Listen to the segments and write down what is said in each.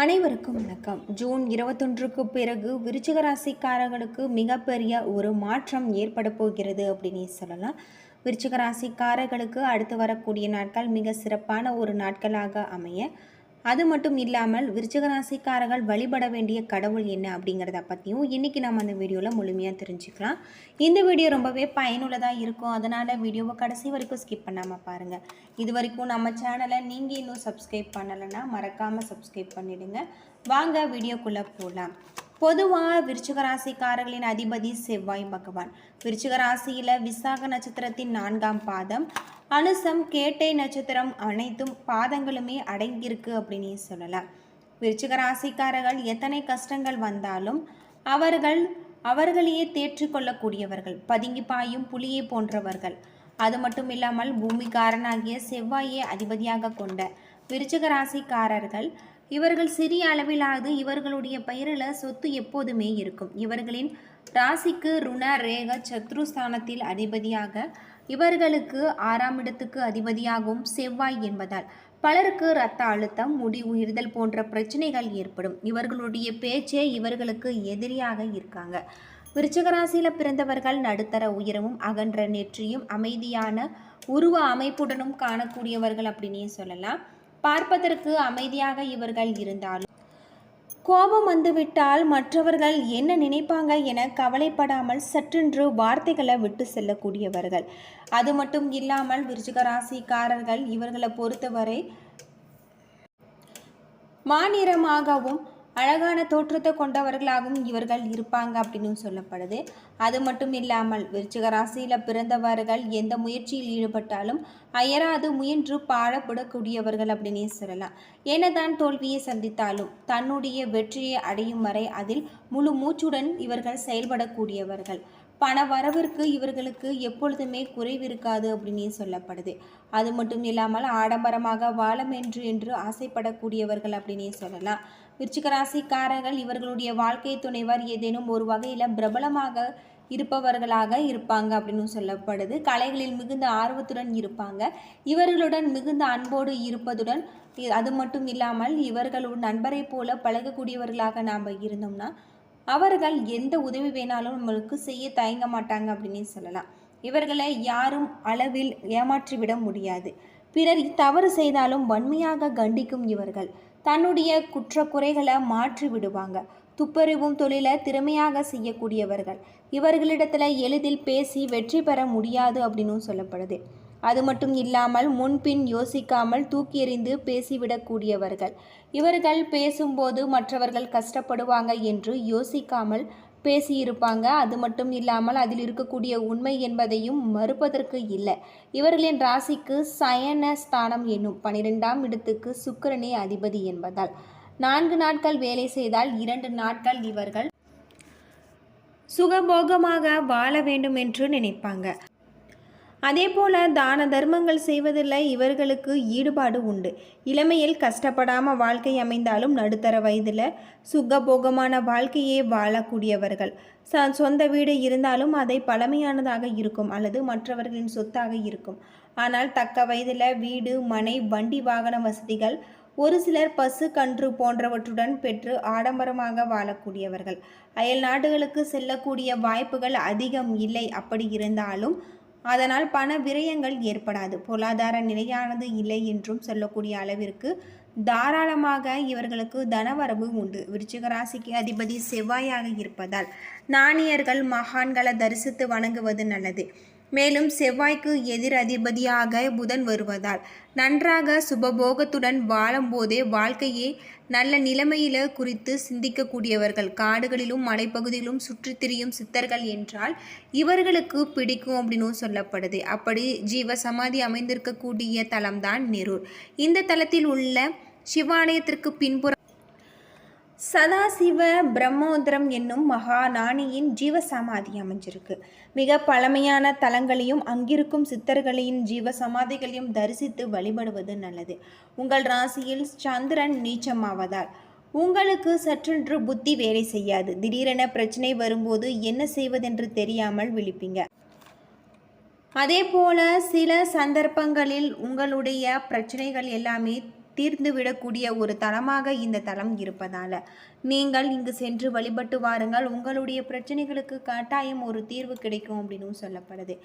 அனைவருக்கும் வணக்கம். ஜூன் இருபத்தொன்றுக்கு பிறகு விருச்சிக ராசிக்காரர்களுக்கு மிகப்பெரிய ஒரு மாற்றம் ஏற்பட போகிறது அப்படின்னு சொல்லலாம். விருச்சிக ராசிக்காரர்களுக்கு அடுத்து வரக்கூடிய நாட்கள் மிக சிறப்பான ஒரு நாட்களாக அமைய அது மட்டும் இல்லாமல் விருச்சகராசிக்காரர்கள் வழிபட வேண்டிய கடவுள் என்ன அப்படிங்கிறத பற்றியும் இன்றைக்கி நம்ம அந்த வீடியோவில் முழுமையாக தெரிஞ்சுக்கலாம். இந்த வீடியோ ரொம்பவே பயனுள்ளதாக இருக்கும். அதனால் வீடியோவை கடைசி வரைக்கும் ஸ்கிப் பண்ணாமல் பாருங்கள் இது வரைக்கும் நம்ம சேனலை நீங்கள் இன்னும் சப்ஸ்கிரைப் பண்ணலைன்னா மறக்காமல் சப்ஸ்கிரைப் பண்ணிவிடுங்க வாங்க வீடியோக்குள்ளே போகலாம் பொதுவாக விருச்சிகராசிக்காரர்களின் அதிபதி செவ்வாய் பகவான். விருச்சிகராசியில் விசாக நட்சத்திரத்தின் நான்காம் பாதம். அனுசம் கேட்டை நட்சத்திரம் அனைத்தும் பாதங்களுமே அடங்கியிருக்கு அப்படின்னு சொல்லலாம். விருச்சிகராசிக்காரர்கள் எத்தனை கஷ்டங்கள் வந்தாலும் அவர்கள் அவர்களையே தேற்றிக்கொள்ளக்கூடியவர்கள் பதுங்கி பாயும் புலியை போன்றவர்கள். அது மட்டும் இல்லாமல் பூமிக்காரனாகிய செவ்வாயை அதிபதியாக கொண்ட விருச்சிக ராசிக்காரர்கள் இவர்கள் சிறிய அளவிலாவது இவர்களுடைய பெயரில் சொத்து எப்போதுமே இருக்கும். இவர்களின் ராசிக்கு ருண ரேக சத்ருஸ்தானத்தில் அதிபதியாக இவர்களுக்கு ஆறாம் இடத்துக்கு அதிபதியாகவும் செவ்வாய் என்பதால் பலருக்கு இரத்த அழுத்தம் முடி உயிர்தல் போன்ற பிரச்சனைகள் ஏற்படும். இவர்களுடைய பேச்சே இவர்களுக்கு எதிரியாக இருக்காங்க. விருச்சகராசியில் பிறந்தவர்கள் நடுத்தர உயரமும் அகன்ற நெற்றியும் அமைதியான உருவ அமைப்புடனும் காணக்கூடியவர்கள் அப்படின்னே சொல்லலாம். பார்ப்பதற்கு அமைதியாக இவர்கள் இருந்தாலும் கோபம் வந்துவிட்டால் மற்றவர்கள் என்ன நினைப்பாங்க என கவலைப்படாமல் சற்றென்று வார்த்தைகளை விட்டு செல்லக்கூடியவர்கள். அது மட்டும் இல்லாமல் விருச்சிக ராசிக்காரர்கள் இவர்களை பொறுத்தவரை மாநிறமாகவும் அழகான தோற்றத்தை கொண்டவர்களாகவும் இவர்கள் இருப்பாங்க அப்படின்னு சொல்லப்படுது. அது மட்டும் இல்லாமல் விருச்சிக ராசியில் பிறந்தவர்கள் எந்த முயற்சியில் ஈடுபட்டாலும் அயராது முயன்று பாழப்படக்கூடியவர்கள் அப்படின்னே சொல்லலாம். என்னதான் தோல்வியை சந்தித்தாலும் தன்னுடைய வெற்றியை அடையும் வரை அதில் முழு மூச்சுடன் இவர்கள் செயல்படக்கூடியவர்கள். பண வரவிற்கு இவர்களுக்கு எப்பொழுதுமே குறைவிருக்காது அப்படின்னு சொல்லப்படுது. அது மட்டும் இல்லாமல் ஆடம்பரமாக வாழம் என்று ஆசைப்படக்கூடியவர்கள் அப்படின்னே சொல்லலாம். விருச்சிகராசிக்காரர்கள் இவர்களுடைய வாழ்க்கை துணைவர் ஏதேனும் ஒரு வகையில் பிரபலமாக இருப்பவர்களாக இருப்பாங்க அப்படின்னு சொல்லப்படுது. கலைகளில் மிகுந்த ஆர்வத்துடன் இருப்பாங்க. இவர்களுடன் மிகுந்த அன்போடு இருப்பதுடன் அது மட்டும் இல்லாமல் இவர்களுடன் நண்பரை போல பழகக்கூடியவர்களாக நாம் இருந்தோம்னா அவர்கள் எந்த உதவி வேணாலும் நம்மளுக்கு செய்ய தயங்க மாட்டாங்க அப்படின்னு சொல்லலாம். இவர்களை யாரும் அளவில் ஏமாற்றிவிட முடியாது. பிறர் தவறு செய்தாலும் வன்மையாக கண்டிக்கும் இவர்கள். தன்னுடைய குற்ற குறைகளை மாற்றி விடுவாங்க துப்பறிவும் தொழிலை திறமையாக செய்யக்கூடியவர்கள். இவர்களிடத்துல எளிதில் பேசி வெற்றி பெற முடியாது அப்படின்னும் சொல்லப்படுது. அது மட்டும் இல்லாமல் முன்பின் யோசிக்காமல் தூக்கி எறிந்து பேசிவிடக்கூடியவர்கள். இவர்கள் பேசும்போது மற்றவர்கள் கஷ்டப்படுவாங்க என்று யோசிக்காமல் பேசியிருப்பாங்க. அது மட்டும் இல்லாமல் அதில் இருக்கக்கூடிய உண்மை என்பதையும் மறுப்பதற்கு இல்லை. இவர்களின் ராசிக்கு சயன ஸ்தானம் என்னும் பனிரெண்டாம் இடத்துக்கு சுக்கரனே அதிபதி என்பதால் நான்கு நாட்கள் வேலை செய்தால் இரண்டு நாட்கள் இவர்கள் சுகபோகமாக வாழ வேண்டும் என்று நினைப்பாங்க. அதே போல தான தர்மங்கள் செய்வதில் இவர்களுக்கு ஈடுபாடு உண்டு. இளமையில் கஷ்டப்படாமல் வாழ்க்கை அமைந்தாலும் நடுத்தர வயதில் சுகபோகமான வாழ்க்கையே வாழக்கூடியவர்கள். ச சொந்த வீடு இருந்தாலும் அதை பழமையானதாக இருக்கும் அல்லது மற்றவர்களின் சொத்தாக இருக்கும். ஆனால் தக்க வயதில் வீடு மனை வண்டி வாகன வசதிகள் ஒரு சிலர் பசு கன்று போன்றவற்றுடன் பெற்று ஆடம்பரமாக வாழக்கூடியவர்கள். அயல் நாடுகளுக்கு செல்லக்கூடிய வாய்ப்புகள் அதிகம் இல்லை. அப்படி இருந்தாலும் அதனால் பண விரயங்கள் ஏற்படாது. பொருளாதார நிலையானது இல்லை என்றும் சொல்லக்கூடிய அளவிற்கு தாராளமாக இவர்களுக்கு தனவரவு உண்டு. விருச்சிக ராசிக்கு அதிபதி செவ்வாயாக இருப்பதால் நாணியர்கள் மகான்களை தரிசித்து வணங்குவது நல்லது. மேலும் செவ்வாய்க்கு எதிர் அதிபதியாக புதன் வருவதால் நன்றாக சுபபோகத்துடன் வாழும்போதே வாழ்க்கையே நல்ல நிலைமையில குறித்து சிந்திக்கக்கூடியவர்கள். காடுகளிலும் மலைப்பகுதியிலும் சுற்றித் திரியும் சித்தர்கள் என்றால் இவர்களுக்கு பிடிக்கும் அப்படின்னு சொல்லப்படுது. அப்படி ஜீவ சமாதி அமைந்திருக்கக்கூடிய தலம்தான் நெரூர். இந்த தலத்தில் உள்ள சிவாலயத்திற்கு பின்புறம் சதாசிவ பிரம்மோதரம் என்னும் மகா நாணியின் ஜீவசமாதி அமைஞ்சிருக்கு. மிக பழமையான தலங்களையும் அங்கிருக்கும் சித்தர்களையும் ஜீவ சமாதிகளையும் தரிசித்து வழிபடுவது நல்லது. உங்கள் ராசியில் சந்திரன் நீச்சமாவதால் உங்களுக்கு சற்றென்று புத்தி வேலை செய்யாது. திடீரென பிரச்சனை வரும்போது என்ன செய்வதென்று தெரியாமல் விழிப்பீங்க. அதே போல சில சந்தர்ப்பங்களில் உங்களுடைய பிரச்சனைகள் எல்லாமே தீர்ந்துவிடக்கூடிய ஒரு தலமாக இந்த தலம் இருப்பதால். நீங்கள் இங்கு சென்று வழிபட்டு வாருங்கள். உங்களுடைய பிரச்சனைகளுக்கு கட்டாயம் ஒரு தீர்வு கிடைக்கும் அப்படின்னு சொல்லப்படுது.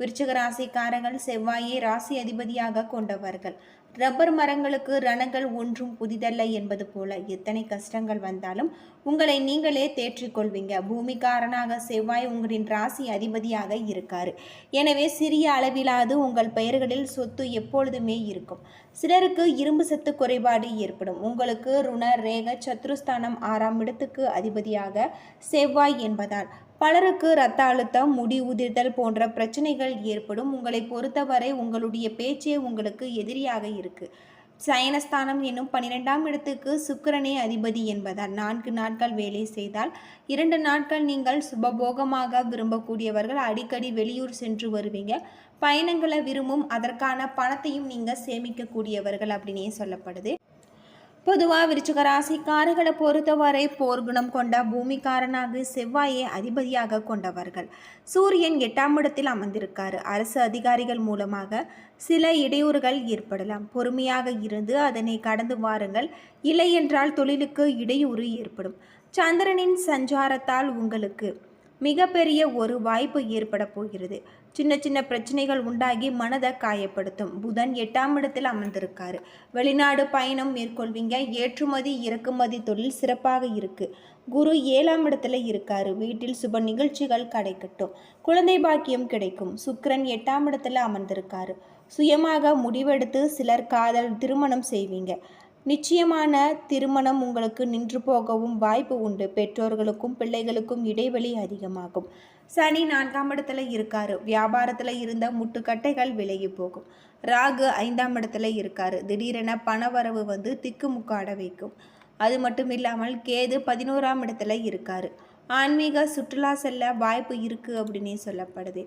விருச்சிக ராசிக்காரர்கள் செவ்வாயை ராசி அதிபதியாக கொண்டவர்கள். ரப்பர் மரங்களுக்கு ரணங்கள் ஒன்றும் புதிதல்ல என்பது போல எத்தனை கஷ்டங்கள் வந்தாலும் உங்களை நீங்களே தேற்றிக்கொள்வீங்க. பூமிக்காரனாக செவ்வாய் உங்களின் ராசி அதிபதியாக இருக்காரு. எனவே சிறிய அளவிலாவது உங்கள் பெயர்களில் சொத்து எப்பொழுதுமே இருக்கும். சிலருக்கு இரும்பு சத்து குறைபாடு ஏற்படும். உங்களுக்கு ருண ரேக சத்ருஸ்தானம் ஆறாம் இடத்துக்கு அதிபதியாக செவ்வாய் என்பதால். பலருக்கு இரத்த அழுத்தம் முடி உதிர்தல் போன்ற பிரச்சனைகள் ஏற்படும். உங்களை பொறுத்தவரை உங்களுடைய பேச்சே உங்களுக்கு எதிரியாக இருக்கு. சயனஸ்தானம் என்னும் பன்னிரெண்டாம் இடத்துக்கு சுக்கிரனே அதிபதி என்பதால் நான்கு நாட்கள் வேலை செய்தால் இரண்டு நாட்கள் நீங்கள் சுபபோகமாக விரும்பக்கூடியவர்கள் அடிக்கடி வெளியூர் சென்று வருவீங்க. பயணங்களை விரும்பும் அதற்கான பணத்தையும் நீங்கள் சேமிக்கக்கூடியவர்கள் அப்படின்னே சொல்லப்படுது. பொதுவாக விருச்சிக ராசிக்காரர்களை பொறுத்தவரை போர்க்குணம் கொண்ட பூமிக்காரனாக செவ்வாயை அதிபதியாக கொண்டவர்கள். சூரியன் எட்டாம் இடத்தில் அமர்ந்திருக்காரு. அரசு அதிகாரிகள் மூலமாக சில இடையூறுகள் ஏற்படலாம். பொறுமையாக இருந்து அதனை கடந்து வாருங்கள். இல்லை என்றால் தொழிலுக்கு இடையூறு ஏற்படும். சந்திரனின் சஞ்சாரத்தால் உங்களுக்கு மிகப்பெரிய ஒரு வாய்ப்பு ஏற்பட போகிறது. சின்ன சின்ன பிரச்சனைகள் உண்டாகி மனதை காயப்படுத்தும். புதன் எட்டாம் இடத்தில் அமர்ந்திருக்காரு. வெளிநாடு பயணம் மேற்கொள்வீங்க. ஏற்றுமதி இறக்குமதி தொழில் சிறப்பாக இருக்கு. குரு ஏழாம் இடத்துல இருக்காரு. வீட்டில் சுப நிகழ்ச்சிகள் கிடைக்கட்டும். குழந்தை பாக்கியம் கிடைக்கும். சுக்கிரன் எட்டாம் இடத்துல அமர்ந்திருக்காரு. சுயமாக முடிவெடுத்து சிலர் காதல் திருமணம் செய்வீங்க. நிச்சயமான திருமணம் உங்களுக்கு நின்று போகவும் வாய்ப்பு உண்டு. பெற்றோர்களுக்கும் பிள்ளைகளுக்கும் இடைவெளி அதிகமாகும். சனி நான்காம் இடத்துல இருக்காரு. வியாபாரத்தில் இருந்த முட்டுக்கட்டைகள் விலகி போகும். ராகு ஐந்தாம் இடத்துல இருக்காரு. திடீரென பணவரவு வந்து திக்குமுக்காட வைக்கும். அது மட்டும் இல்லாமல் கேது பதினோராம் இடத்துல இருக்காரு. ஆன்மீக சுற்றுலா செல்ல வாய்ப்பு இருக்குது அப்படின்னே சொல்லப்படுது.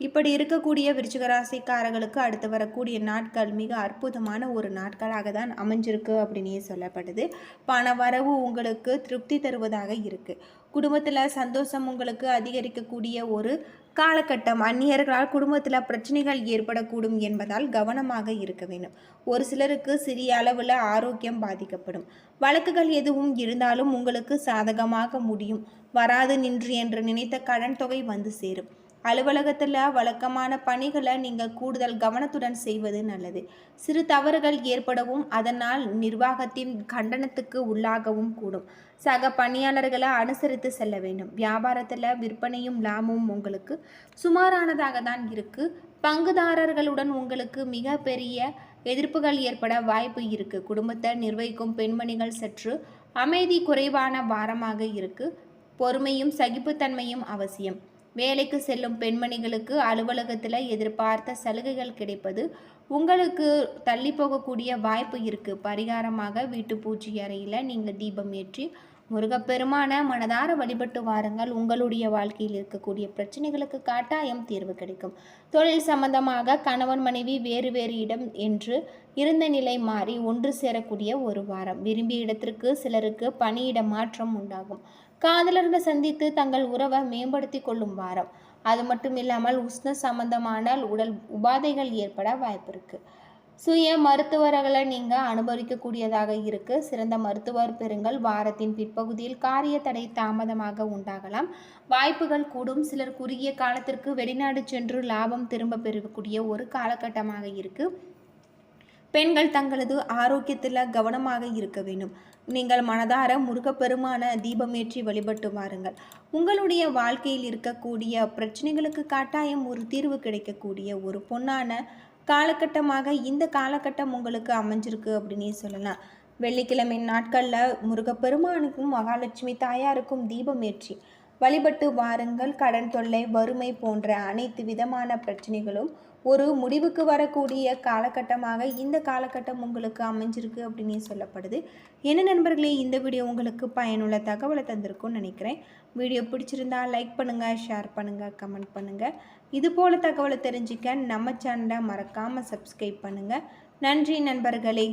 இப்படி இருக்கக்கூடிய விருச்சிகராசிக்காரர்களுக்கு அடுத்து வரக்கூடிய நாட்கள் மிக அற்புதமான ஒரு நாட்களாக தான் அமைஞ்சிருக்கு அப்படின்னே சொல்லப்படுது. பண வரவு உங்களுக்கு திருப்தி தருவதாக இருக்குது குடும்பத்தில் சந்தோஷம் உங்களுக்கு அதிகரிக்கக்கூடிய ஒரு காலகட்டம். அந்நியர்களால் குடும்பத்தில் பிரச்சனைகள் ஏற்படக்கூடும் என்பதால் கவனமாக இருக்க வேண்டும். ஒரு சிலருக்கு சிறிய அளவில் ஆரோக்கியம் பாதிக்கப்படும். வழக்குகள் எதுவும் இருந்தாலும் உங்களுக்கு சாதகமாக முடியும். வராது நின்று என்று நினைத்த கடன் தொகை வந்து சேரும். அலுவலகத்தில் வழக்கமான பணிகளை நீங்கள் கூடுதல் கவனத்துடன் செய்வது நல்லது. சிறு தவறுகள் ஏற்படவும் அதனால் நிர்வாகத்தின் கண்டனத்துக்கு உள்ளாகவும் கூடும். சக பணியாளர்களை அனுசரித்து செல்ல வேண்டும். வியாபாரத்தில் விற்பனையும் லாபமும் உங்களுக்கு சுமாரானதாக தான் இருக்குது பங்குதாரர்களுடன் உங்களுக்கு மிகப்பெரிய எதிர்ப்புகள் ஏற்பட வாய்ப்பு இருக்குது குடும்பத்தை நிர்வகிக்கும் பெண்மணிகள் சற்று அமைதி குறைவான வாரமாக இருக்குது பொறுமையும் சகிப்புத்தன்மையும் அவசியம். வேலைக்கு செல்லும் பெண்மணிகளுக்கு அலுவலகத்தில் எதிர்பார்த்த சலுகைகள் கிடைப்பது உங்களுக்கு தள்ளி போகக்கூடிய வாய்ப்பு இருக்குது பரிகாரமாக வீட்டு பூச்சி அறையில் நீங்கள் தீபம் ஏற்றி முருகப்பெருமான மனதார வழிபட்டு வாருங்கள். உங்களுடைய வாழ்க்கையில் இருக்கக்கூடிய பிரச்சனைகளுக்கு கட்டாயம் தீர்வு கிடைக்கும். தொழில் சம்பந்தமாக கணவன் மனைவி வேறு வேறு இடம் என்று இருந்த நிலை மாறி ஒன்று சேரக்கூடிய ஒரு வாரம். விரும்பிய இடத்திற்கு சிலருக்கு பணியிட மாற்றம் உண்டாகும். காதலர்கள் சந்தித்து தங்கள் உறவை மேம்படுத்தி கொள்ளும் வாரம். அது மட்டும் இல்லாமல் உஷ்ண சம்பந்தமானால் உடல் உபாதைகள் ஏற்பட வாய்ப்பு இருக்கு. சுய மருத்துவர்களை நீங்கள் அனுபவிக்கக்கூடியதாக இருக்கு. சிறந்த மருத்துவர் பெறுங்கள். வாரத்தின் பிற்பகுதியில் காரிய தடை தாமதமாக உண்டாகலாம். வாய்ப்புகள் கூடும். சிலர் குறுகிய காலத்திற்கு வெளிநாடு சென்று லாபம் திரும்ப பெறக்கூடிய ஒரு காலகட்டமாக இருக்கு. பெண்கள் தங்களது ஆரோக்கியத்தில் கவனமாக இருக்க வேண்டும். நீங்கள் மனதார முருகப்பெருமான தீபமேற்றி வழிபட்டு வாருங்கள். உங்களுடைய வாழ்க்கையில் இருக்கக்கூடிய பிரச்சனைகளுக்கு கட்டாயம் ஒரு தீர்வு கிடைக்கக்கூடிய ஒரு பொன்னான காலகட்டமாக இந்த காலகட்டம் உங்களுக்கு அமைஞ்சிருக்கு அப்படின்னே சொல்லலாம். வெள்ளிக்கிழமை நாட்களில் முருகப்பெருமானுக்கும் மகாலட்சுமி தாயாருக்கும் தீபமேற்றி வழிபட்டு வாருங்கள். கடன் தொல்லை வறுமை போன்ற அனைத்து விதமான பிரச்சனைகளும் ஒரு முடிவுக்கு வரக்கூடிய காலகட்டமாக இந்த காலகட்டம் உங்களுக்கு அமைஞ்சிருக்கு அப்படின்னு சொல்லப்படுது. என்ன நண்பர்களே இந்த வீடியோ உங்களுக்கு பயனுள்ள தகவலை தந்திருக்கும்னு நினைக்கிறேன். வீடியோ பிடிச்சிருந்தா லைக் பண்ணுங்கள் ஷேர் பண்ணுங்கள் கமெண்ட் பண்ணுங்கள் இது போல் தகவலை தெரிஞ்சுக்க நம்ம சேனலை மறக்காமல் சப்ஸ்கிரைப் பண்ணுங்கள் நன்றி நண்பர்களே.